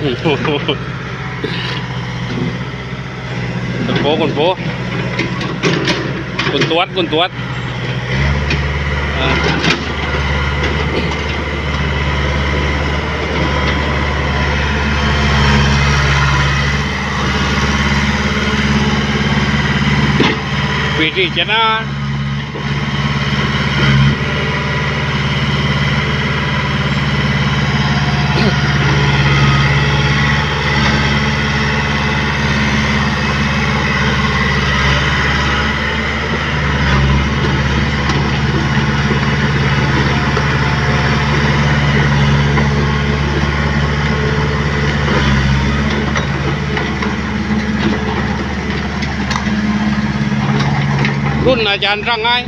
คุณโปคุณโปคุณตวดคุณตวดอ่าปีที่เจ็ด นอาจารย์ร่างง่าย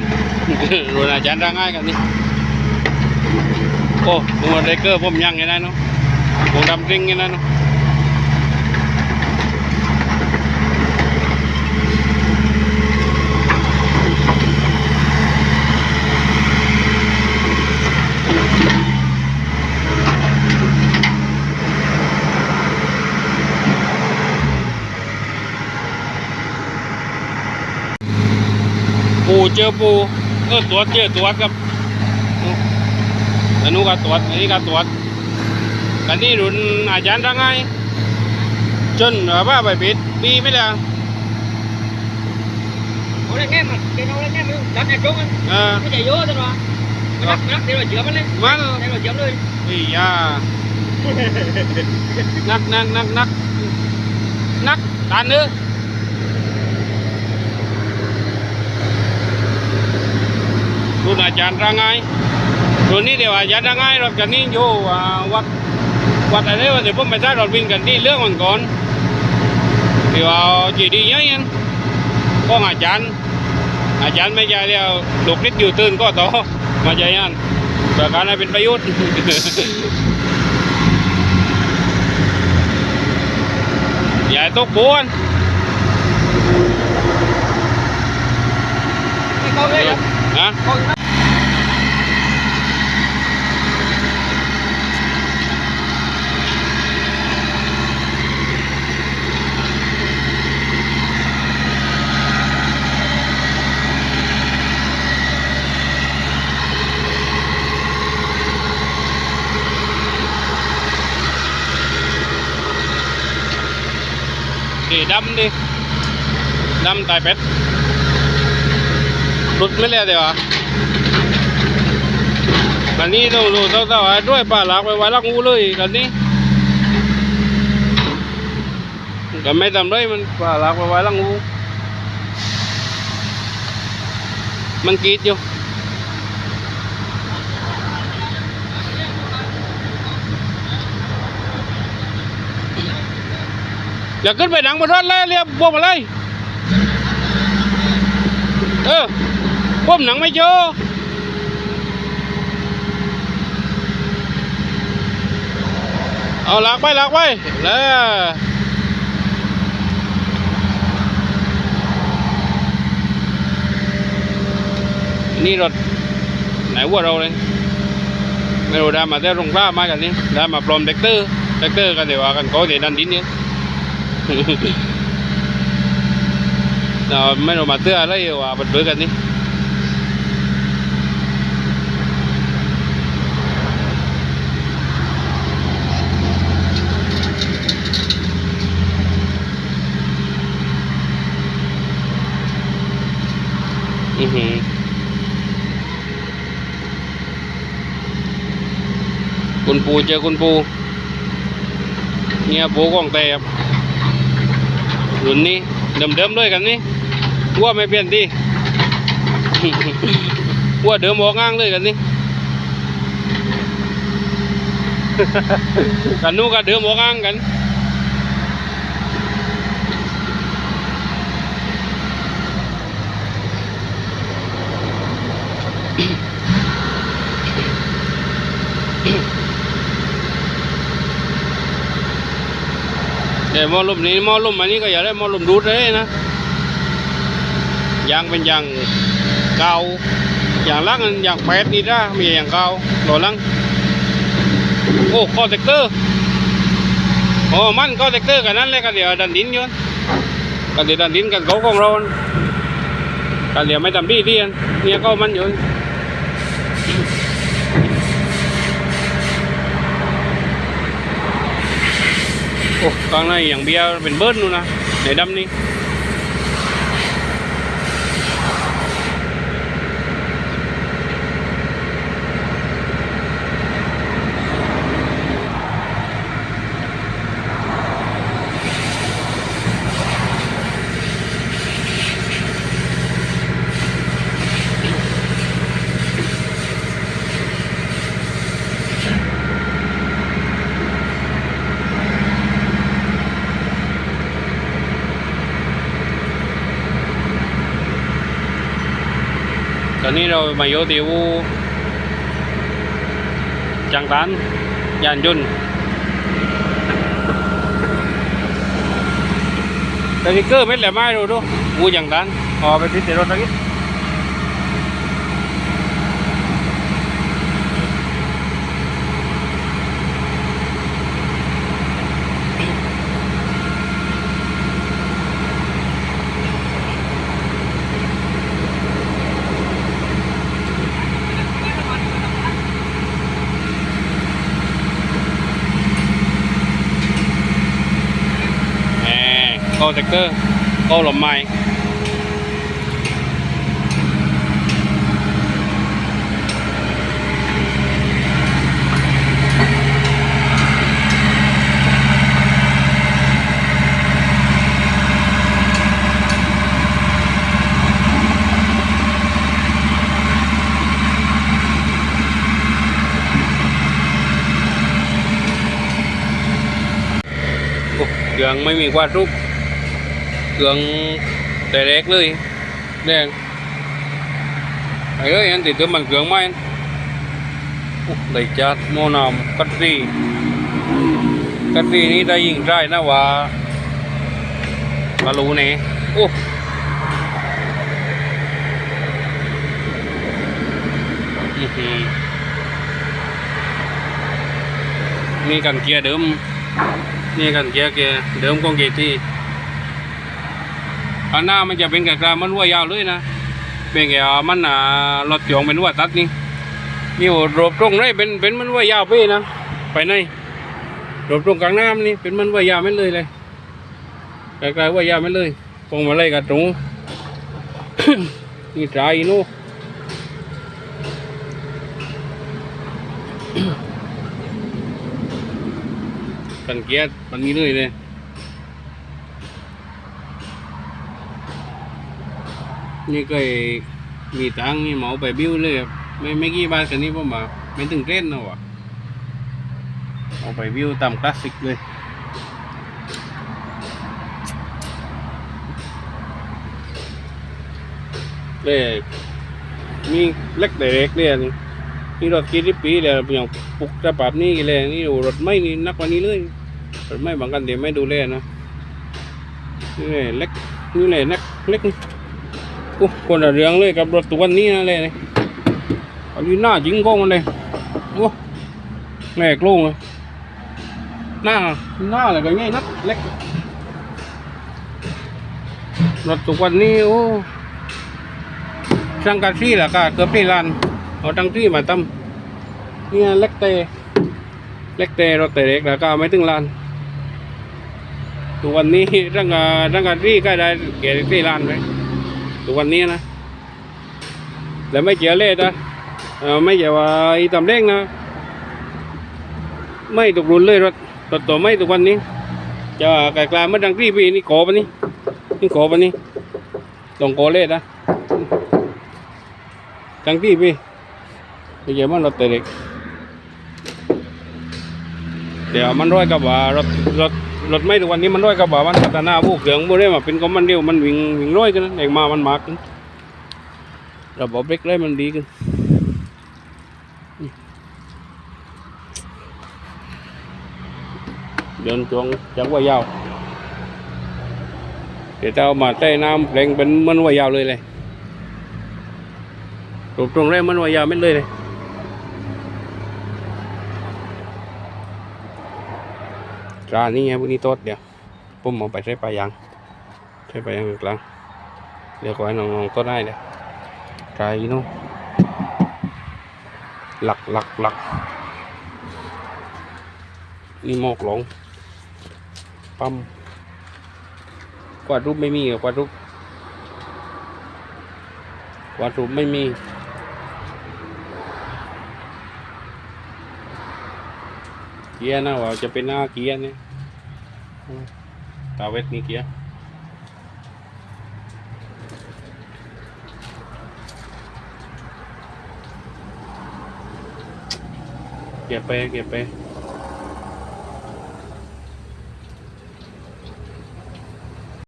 รุ่นอาจารย์ร่างง่ายกันนี่โอ้ดูว่าไรเกอร์ผมยังไงนะเนาะผมดำริงไงนะเนาะ เจอปูเออตรวจเจอตรวจครับอันนู้นก็ตรวจอันนี้ก็ตรวจกันนี่รุ่นอาจารย์ร่างง่ายจนแบบว่าไปปิดปีไม่ได้เอาเลยแง่มันเดี๋ยวเอาเลยแง่มันดันเนี่ยจงมันเออไม่ใช่โย่จังหวะนักนักเดี๋ยวเราเจือมันเลยมันเดี๋ยวเราเจือเลยอียานักนักนักนักนักตานเนื้อ รุ่นอาจารย์ร่างง่ายรุ่นนี้เดี๋ยวอาจารย์ร่างง่ายรถกันนี่อยู่อ่าวัดวัดอะไรวะเดี๋ยวผมไปใช้รถวิ่งกันที่เรื่องมันก่อนเดี๋ยวเอาจีดีเยอะยันก็อาจารย์ อาจารย์ไม่ใช่เรียกลูกนิดอยู่ตื่นก็ต่อมาใจยันประการให้เป็นประโยชน์อย่าให้ตกบวนไม่เข้าเลย เหรอนะเลุดไม่เลยเดี๋ยวอะกันนี้ต้องดูต้องต้องหาด้วยป่าหลักไปไว้ลักงูเลยกันนี้ก็ไม่ทำเลยมันป่าหลักไปไว้ลักงูมันกรีดอยู่อย่าขึ้นไปหนังบนรถเลยเรียบพวกมาเลยเออ พวกหนังไม่เจอเอาหลักไปหลักไปแล้วนี่รถไหนวัวเราเลยไม่รู้ได้มาได้ลงกล้ามากันนี่ได้มาปลอมเด็กเตอร์เด็กเตอร์กันเดี๋ยวว่ากันเขาเดี๋ยวดันดินเนี่ยเราไม่รู้มาเตื้ออะไรว่าบัดเบือกันนี่ หือคุณปูเจอคุณปูเนี่ยปูกองแต่ครับรุ่นนี้เดิมๆด้วยกันนี่วัวไม่เปลี่ยนดีวัวเดิมออกง่างเลยกันนี่กันนู้นก็เดิมออกง่างกัน แต่มอลมนี้มอลมอันนี้ก็อย่าได้มอลมดูดเลยนะยางเป็นยางเก่าอย่างลังอันอย่างแปดนี่นะมีอย่างเก่าหล่อลังโอ้คอเทคเตอร์โอ้มันก็แท็กเตอร์กันนั้นเลยกันเดี๋ยวดันดินอยู่กันเดี๋ยวดันดินกันเขาของเรากันเดี๋ยวไม่ทำดีที่เนี่ยก็มันอยู่ โอ้กลางในอย่างเบียร์เป็นเบิร์ดนู่นนะในดำนี่ อนนี้เรามาอยู่ที่วูจังตันยานยุนแต่ที่เกอร์เม็ดแหลมไม้ดูดูวูจังตันพอไปติดในรถสักนิดแหม ก็สติ๊กเกอร์ก็หลอมไม้โอ้เครื่องไม่มีวาดรูป เครื่องแต่เล็กเลยแดงไอ้เอ้ยอันติดตัวมันเครื่องไม้โอ้ได้จัดโมนามกัตรีกัตรีนี้ได้ยิงได้นะว่ามารู้เนี่ยโอ้นี่กันเกียร์เดิมนี่กันเกียร์เกียร์เดิมของเกียร์ที่ อันหน้ามันจะเป็นกระกลามันวัวยาวเลยนะเป็นแกมันอ่ารถจองเป็นวัวตัดนี่นี่รบตรงเลยเป็นเป็นมันวัวยาวไปนะไปไหนรบตรงกลางน้ำนี่เป็นมันวัวยาวไม่เลยเลยกลายๆวัวยาวไม่เลยคงมาเลยกับตรงนี่ใจนู่นกันเกียร์มันมีเลยเลย นี่ก็มีตังค์นี่เหมาไปบิ้วเลยครับไม่ไม่กี่บาทกันนี้ผมมาไม่ถึงเทรนนะวะเอาไปบิ้วตามคลาสสิกเลยเลยมีเล็กแต่เล็กเลยอันนี่นี่รถกี่สิบปีเลยอย่างปลุกจะปรับนี่เลยนี่รถไม่นี่นักกว่านี้เลยรถไม่บางกันเดี๋ยวไม่ดูแลนะนี่เลยเล็กนี่เลยนักเล็กนี่ โอ้คนละเรื่องเลยกับรถตัวนี้นะเลยนี่อันนี้หน้าจริงก้องมันเลยโอ้แหลกโล่งเลยหน้าหน้าอะไรก็ง่ายนักเล็กรถตัวนี้โอ้ช่างการที่ล่ะก็เกือบที่ลานเอาตั้งที่มาตั้มเนี่ยเล็กเตเล็กเตรถเตเล็กแล้วก็ไม่ถึงลานทุกวันนี้ตั้งแต่ตั้งแต่ที่ก็ได้เกียรติลานไป ทุกวันนี้นะแล้วไม่เจียวเล่นะไม่เจียว่าอีตำเร่งนะ ไม่ตกรุนเลยรถรถตัวไม่ทุกวันนี้ จะไกลๆเมื่อดังที่ปีนี่โกปะนี่นี่โกปะนี่ต้องโกเล่นะดังที่ปี bây giờ มันรถแต่เด็กเดี๋ยวมันร้อยกับว่ารถรถ รถไม่ทุกวันนี้มันร้อยกับว่ามันพัฒนาผู้เครื่องผู้ได้มาเป็นก็มันเร็วมันวิ่งวิ่งร้อยกันเองมามันมากขึ้นระบบเบรกเลยมันดีขึ้นเดินจวงจังว่ายาวเดี๋ยวจะเอามาใต้น้ำแรงเป็นมันว่ายาวเลยเลยตรงตรงแรกมันวายาวไม่เลยเลย ร้านนี้ไงพวกนี้โต๊ดเดี๋ยวผมเอาไปใช้ปลายางใช้ปลายางกลางเดี๋ยวก่อนน้องๆโต๊ดได้เดี๋ยวกลเนู้นหลักหลักหลักนี่หมอกหลงปั๊มกวาดรูปไม่มีกวาดรูปกวาดรูปไม่มี เกียร์นะว่าจะเป็นห